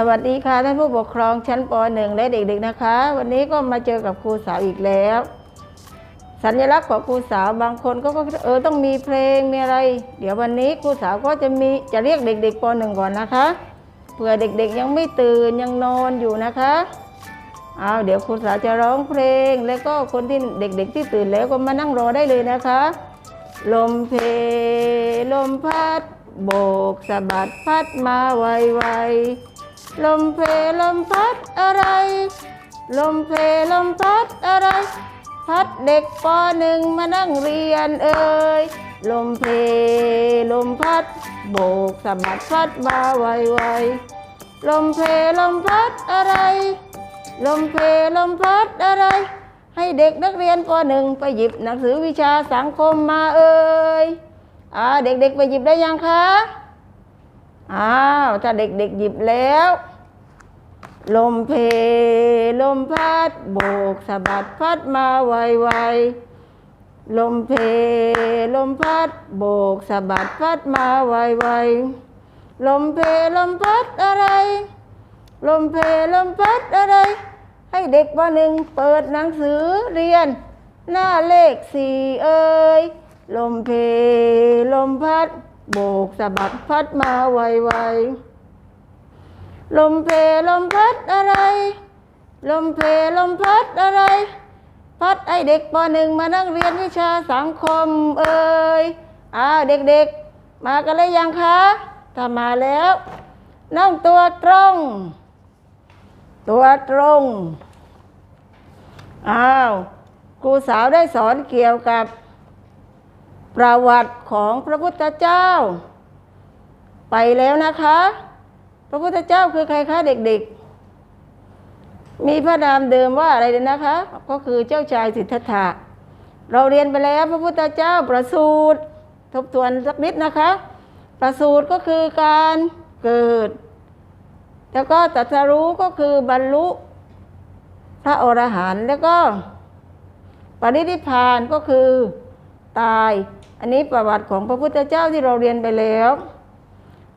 สวัสดีค่ะท่านผู้ปกครองชั้นป .1 และเด็กๆนะคะ วันนี้ก็มาเจอกับครูสาวอีกแล้ว สัญลักษณ์ของครูสาวบางคนก็เออต้องมีเพลงมีอะไร เดี๋ยววันนี้ครูสาวก็จะมีจะเรียกเด็กๆป .1 ก่อนนะคะเผื่อเด็กๆยังไม่ตื่นยังนอนอยู่นะคะเอาเดี๋ยวครูสาวจะร้องเพลง แล้วก็คนที่เด็ก ๆ ที่ตื่นแล้วก็มานั่งรอได้เลยนะคะ ลมเพลมพัดโบกสะบัดพัดมาไวๆ ลมเพลมพัดอะไร ลมเพลมพัดอะไร พัดเด็กปหนึ่งมานั่งเรียนเอ่ยลมเพลมพัด โบกสะบัดพัดมาไวๆลมเพลมพัดอะไร ลมเพลมพัดอะไร ให้เด็กนักเรียนปหนึ่งไปหยิบหนังสือวิชาสังคมมาเอ่ยอ่าเด็กๆไปหยิบได้ยังคะอ้าวถ้าเด็กๆหยิบแล้ว ลมเพลมพัดโบกสะบัดพัดมาไวๆลมเพลมพัดโบกสะบัดพัดมาไวๆลมเพลมพัดอะไร ลมเพลมพัดอะไร ให้เด็กปหนึ่งเปิดหนังสือเรียน หน้าเลขสี่เอ่ยลมเพลมพัด โบกสะบัดพัดมาไวๆ ลมเพลมพัดอะไร ลมเพลมพัดอะไร พัดไอเด็กปหนึ่งมานั่งเรียนวิชาสังคมเอ่ยอ้าวเด็กๆ มากันแล้วยังคะถ้ามาแล้ว นั่งตัวตรง ตัวตรงอ้าวครูสาวได้สอนเกี่ยวกับ ประวัติของพระพุทธเจ้า ไปแล้วนะคะ พระพุทธเจ้าคือใครคะเด็กๆ มีพระนามเดิมว่าอะไรเนยนะคะ ก็คือเจ้าชายสิทธัตถะเราเรียนไปแล้วพระพุทธเจ้าประสูติทบทวนสักนิดนะคะ ประสูติก็คือการเกิด แล้วก็ตรัสรู้ก็คือบรรลุพระอรหันต์แล้วก็ปรินิพานก็คือตาย อันนี้ประวัติของพระพุทธเจ้าที่เราเรียนไปแล้ว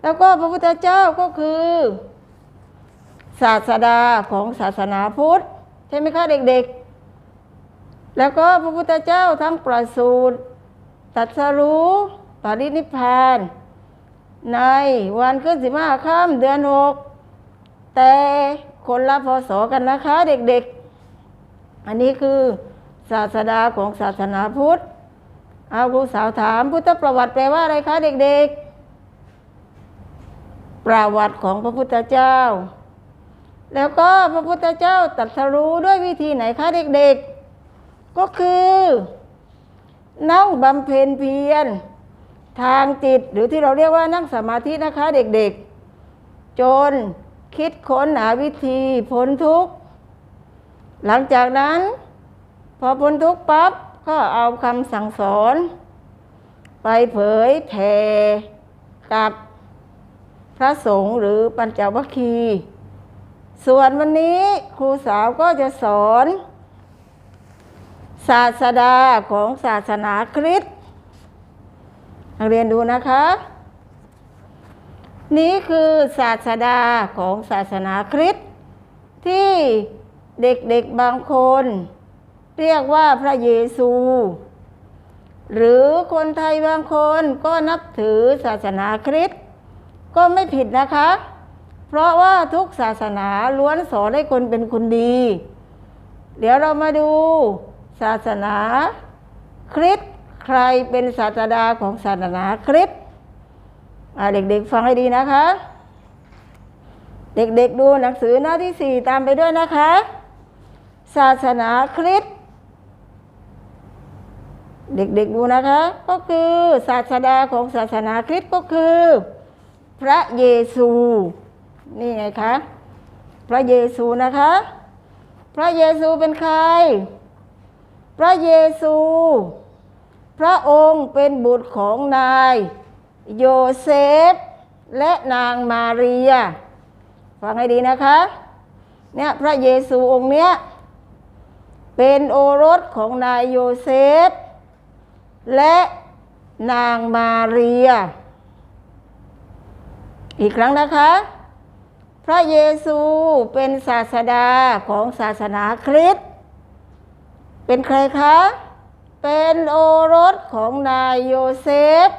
แล้วก็พระพุทธเจ้าก็คือ ศาสดาของศาสนาพุทธ ใช่ไหมคะเด็กๆ แล้วก็พระพุทธเจ้าทั้งประสูติตรัสรู้ปรินิพพาน ในวันขึ้นสิบห้าค่ำเดือนหกแต่คนละพศกันนะคะเด็กๆ อันนี้คือศาสดาของศาสนาพุทธ เอาครูสาวถามพุทธประวัติแปลว่าอะไรคะเด็กๆ ประวัติของพระพุทธเจ้า แล้วก็พระพุทธเจ้าตรัสรู้ด้วยวิธีไหนคะเด็กๆ ก็คือ นั่งบำเพ็ญเพียรทางจิตหรือที่เราเรียกว่านั่งสมาธินะคะเด็กๆ จนคิดค้นหาวิธีพ้นทุกข์ หลังจากนั้น พอพ้นทุกข์ปั๊บก็เอาคำสั่งสอน ไปเผยแผ่กับ ระสงฆ์หรือปัญจวัคคี ส่วนวันนี้ครูสาวก็จะสอน ศาสดาของศาสนาคริสต์นักเรียนดูนะคะ นี้คือศาสดาของศาสนาคริสต์ที่เด็กๆบางคน เรียกว่าพระเยซู หรือคนไทยบางคนก็นับถือศาสนาคริสต์ ก็ไม่ผิดนะคะ เพราะว่าทุกศาสนาล้วนสอนให้คนเป็นคนดี เดี๋ยวเรามาดูศาสนาคริสต์ใครเป็นศาสดาของศาสนาคริสต์อ่าเด็กๆฟังให้ดีนะคะ เด็กๆดูหนังสือหน้าที่สี่ตามไปด้วยนะคะ ศาสนาคริสต์เด็กๆดูนะคะ ก็คือศาสดาของศาสนาคริสต์ก็คือ พระเยซู นี่ไงคะ พระเยซูนะคะ พระเยซูเป็นใคร พระเยซู พระองค์เป็นบุตรของนาย โยเซฟ และนางมาเรีย ฟังให้ดีนะคะ เนี่ยพระเยซูองค์เนี้ยเป็นโอรสของนายโยเซฟ และนางมาเรีย อีกครั้งนะคะ พระเยซูเป็นศาสดาของศาสนาคริสต์เป็นใครคะ เป็นโอรสของนายโยเซฟ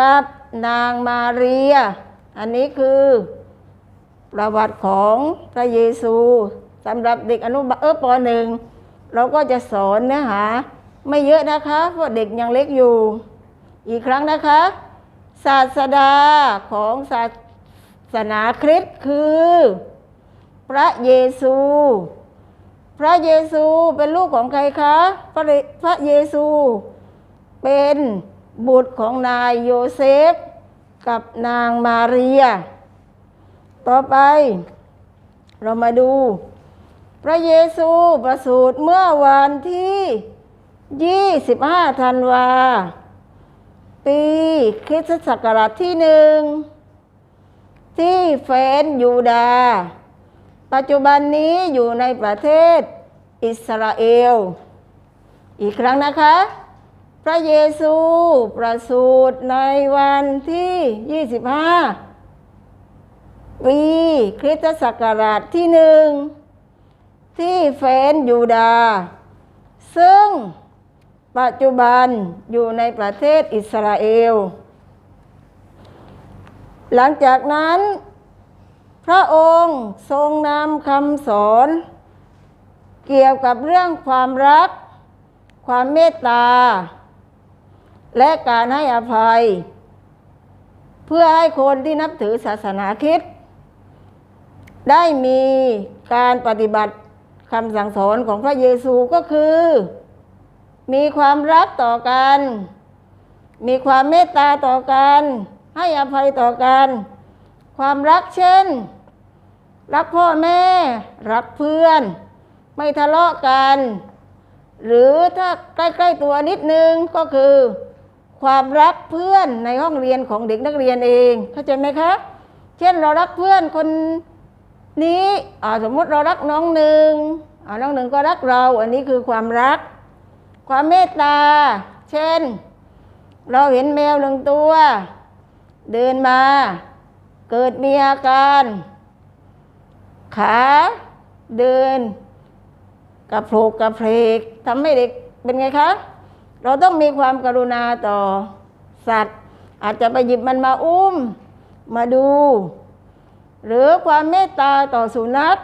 กับนางมาเรีย อันนี้คือประวัติของพระเยซูสำหรับเด็กอนุบาลเออปหนึ่งเราก็จะสอนเนื้อหา ไม่เยอะนะคะเพราะเด็กยังเล็กอยู่ อีกครั้งนะคะ ศาสดาของศาสนาคริสต์คือ พระเยซู พระเยซูเป็นลูกของใครคะ พระเรพระเยซูเป็นบุตรของนายโยเซฟ กับนางมาเรีย ต่อไป เรามาดู พระเยซูประสูติเมื่อวันที่ 25 ธันวา ปีคริสตศักราชที่หนึ่งที่เฟนยูดา ปัจจุบันนี้อยู่ในประเทศอิสราเอล อีกครั้งนะคะ พระเยซูประสูติในวันที่ 25 ปีคริสตศักราชที่หนึ่งที่เฟนยูดา ซึ่ง ปัจจุบันอยู่ในประเทศอิสราเอล หลังจากนั้น พระองค์ทรงนำคำสอน เกี่ยวกับเรื่องความรัก ความเมตตา และการให้อภัย เพื่อให้คนที่นับถือศาสนาคริดได้มีการปฏิบัติคำสั่งสอนของพระเยซูก็คือ มีความรักต่อกัน มีความเมตตาต่อกัน ให้อภัยต่อกัน ความรักเช่น รักพ่อแม่ รักเพื่อน ไม่ทะเลาะกัน หรือถ้าใกล้ ๆ ตัวนิดนึงก็คือ ความรักเพื่อนในห้องเรียนของเด็กนักเรียนเองเข้าใจไหมคะเช่นเรารักเพื่อนคนนี้สมมติเรารักน้องหนึ่งน้องหนึ่งก็รักเรา อันนี้คือความรัก ความเมตตา เช่น เราเห็นแมวหนึ่งตัว เดินมา เกิดมีอาการ ขาเดินกระโผลกกระเพลกทำให้เด็กเป็นไงคะ เราต้องมีความกรุณาต่อสัตว์ อาจจะไปหยิบมันมาอุ้ม มาดู หรือความเมตตาต่อสุนัข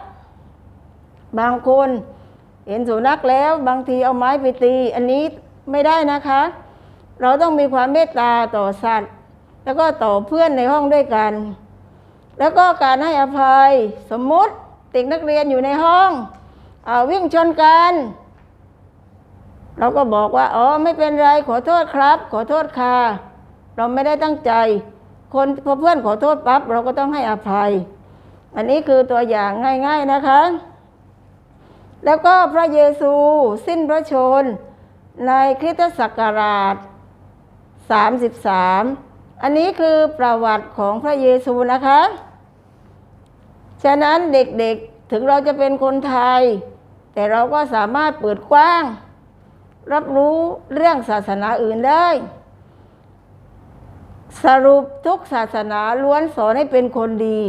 บางคน เห็นสุนัขแล้วบางทีเอาไม้ไปตี อันนี้ไม่ได้นะคะ เราต้องมีความเมตตาต่อสัตว์ แล้วก็ต่อเพื่อนในห้องด้วยกัน แล้วก็การให้อภัยสมมุติเด็กนักเรียนอยู่ในห้องอาวิ่งชนกัน เราก็บอกว่าอ๋อไม่เป็นไรขอโทษครับ ขอโทษค่ะเราไม่ได้ตั้งใจคนพอเพื่อนขอโทษปั๊บเราก็ต้องให้อภัย อันนี้คือตัวอย่างง่าย ๆนะคะ แล้วก็พระเยซูสิ้นพระชน ในคริสตศักราช 33 อันนี้คือประวัติของพระเยซูนะคะ ฉะนั้นเด็กๆถึงเราจะเป็นคนไทย แต่เราก็สามารถเปิดกว้าง รับรู้เรื่องศาสนาอื่นได้ สรุปทุกศาสนาล้วนสอนให้เป็นคนดี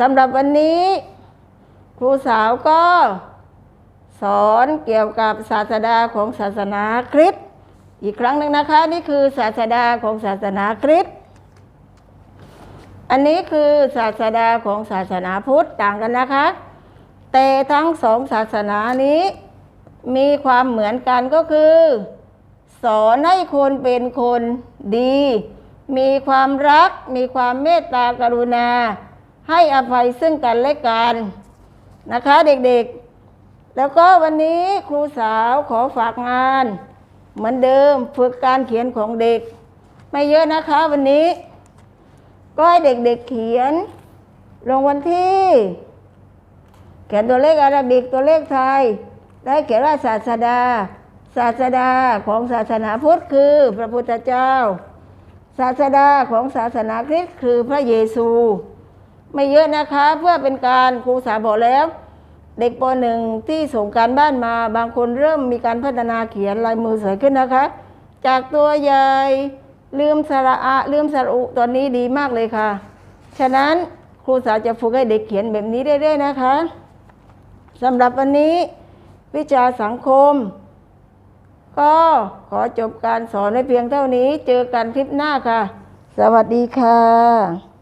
สำหรับวันนี้ รูสาวก็สอนเกี่ยวกับศาสดาของศาสนาคริสต์อีกครั้งหนึ่งนะคะนี่คือศาสดาของศาสนาคริสต์อันนี้คือศาสดาของศาสนาพุทธต่างกันนะคะ แต่ทั้งสองศาสนานี้มีความเหมือนกันก็คือ สอนให้คนเป็นคนดี มีความรัก มีความเมตตากรุณา ให้อภัยซึ่งกันและกัน นะคะเด็กๆ แล้วก็วันนี้ครูสาวขอฝากงาน เหมือนเดิมฝึกการเขียนของเด็ก ไม่เยอะนะคะวันนี้ ก็ให้เด็กๆเขียน ลงวันที่ เขียนตัวเลขอาราบิกตัวเลขไทย และเขียนว่าศาสดา ศาสดาของศาสนาพุทธคือพระพุทธเจ้า ศาสดาของศาสนาคริสต์คือพระเยซู ไม่เยอะนะคะ เพื่อเป็นการครูสาบอกแล้ว เด็กปหนึ่งที่ส่งการบ้านมาบางคนเริ่มมีการพัฒนาเขียนลายมือสวยขึ้นนะคะ จากตัวใหญ่ลืมสระอะลืมสระอุตอนนี้ดีมากเลยค่ะ ฉะนั้นครูสาวจะฝึกให้เด็กเขียนแบบนี้เรื่อยๆนะคะสำหรับวันนี้วิชาสังคม ก็ขอจบการสอนไว้เพียงเท่านี้ เจอกันคลิปหน้าค่ะ สวัสดีค่ะ